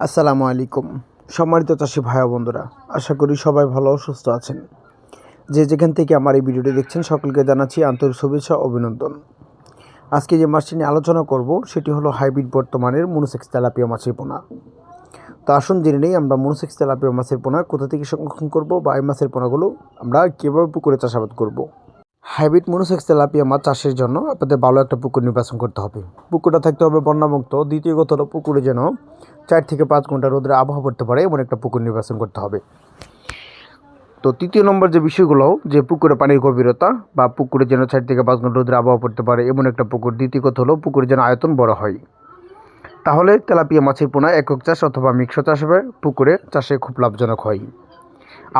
আসসালামু আলাইকুম। সম্মানিত চাষি ভাই বন্ধুরা, আশা করি সবাই ভালো সুস্থ আছেন। যে যেখান থেকে আমার এই ভিডিওটি দেখছেন, সকলকে জানাচ্ছি আন্তরিক শুভেচ্ছা অভিনন্দন। আজকে যে মাছটি নিয়ে আলোচনা করব, সেটি হলো হাইব্রিড বর্তমানের মনুসেক্স তেলাপিয়া মাছের পোনা। তো আসুন জেনে নেই, আমরা মনুসেক্স তেলাপিয়া মাছের পোনা কোথা থেকে সংরক্ষণ করব বা এই মাছের পোনাগুলো আমরা কীভাবে পুকুরে চাষাবাদ করব। হাইব্রিড মনুসেক্স তেলাপিয়া মাছ চাষের জন্য আপনাদের ভালো একটা পুকুর নির্বাচন করতে হবে। পুকুরটা থাকতে হবে বন্যামুক্ত। দ্বিতীয় কথা হলো পুকুরে যেন চার থেকে পাঁচ ঘণ্টা রোদের আবহাওয়া পড়তে পারে, এমন একটা পুকুর নির্বাচন করতে হবে। তো তৃতীয় নম্বর যে বিষয়গুলো, যে পুকুরে পানির গভীরতা বা পুকুরে যেন চার থেকে পাঁচ ঘণ্টা রোদের আবহাওয়া পড়তে পারে, এমন একটা পুকুর। দ্বিতীয় কথা হলো পুকুরে যেন আয়তন বড় হয়। তাহলে তেলাপিয়া মাছের পোনা একক চাষ অথবা মিক্স চাষ হবে, পুকুরে চাষে খুব লাভজনক হয়।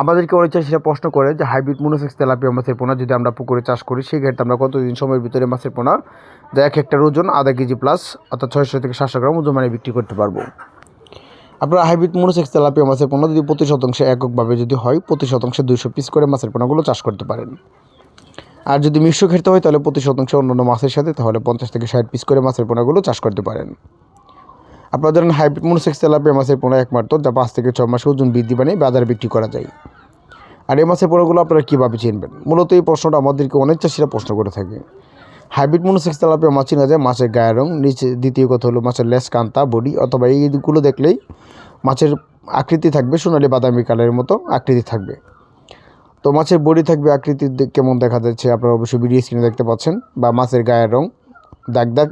আমাদেরকে অনেক চাষিরা প্রশ্ন করে যে হাইব্রিড মনোসেক্স তেলাপিয়া মাছের পোনা যদি আমরা পুকুরে চাষ করি সেক্ষেত্রে আমরা কতদিন সময়ের ভিতরে মাছের পোনা, যা এক হেক্টর ওজন আধা কেজি প্লাস অর্থাৎ ছয়শো থেকে সাতশো গ্রাম ওজন মানে বিক্রি করতে পারব। আপনারা হাইব্রিড মনোসেক্স তেলাপিয়া মাছের পোনা যদি প্রতি শতাংশে এককভাবে যদি হয়, প্রতি শতাংশে দুইশো পিস করে মাছের পোনাগুলো চাষ করতে পারেন। আর যদি মিশ্র খেতে হয়, তাহলে প্রতি শতাংশে অন্যান্য মাছের সাথে, তাহলে পঞ্চাশ থেকে ষাট পিস করে মাছের পোনাগুলো চাষ করতে পারেন। আপনারা ধরেন হাইব্রিড মনোসেক্স তেলাপিয়া মাছের পোনা একমাত্র যা পাঁচ থেকে ছ মাসে ওজন বৃদ্ধি বানিয়ে বাজারে বিক্রি করা যায়। আর এই মাছের পোনাগুলো আপনারা কীভাবে চিনবেন? মূলত এই প্রশ্নটা আমাদেরকে অনেক চাষিরা প্রশ্ন করে থাকে। হাইব্রিড মনোসেক্স তেলাপিয়া মাছ চেনা যায় মাছের গায়ের রং, নিচে দ্বিতীয় কথা হলো মাছের লেস, কান্তা, বডি, অথবা এইগুলো দেখলেই মাছের আকৃতি থাকবে সোনালি বাদামি কালারের মতো আকৃতি থাকবে। তো মাছের বডি থাকবে আকৃতি কেমন দেখা যাচ্ছে আপনারা অবশ্যই ভিডিও স্ক্রিনে দেখতে পাচ্ছেন, বা মাছের গায়ের রং, দাগ দাগ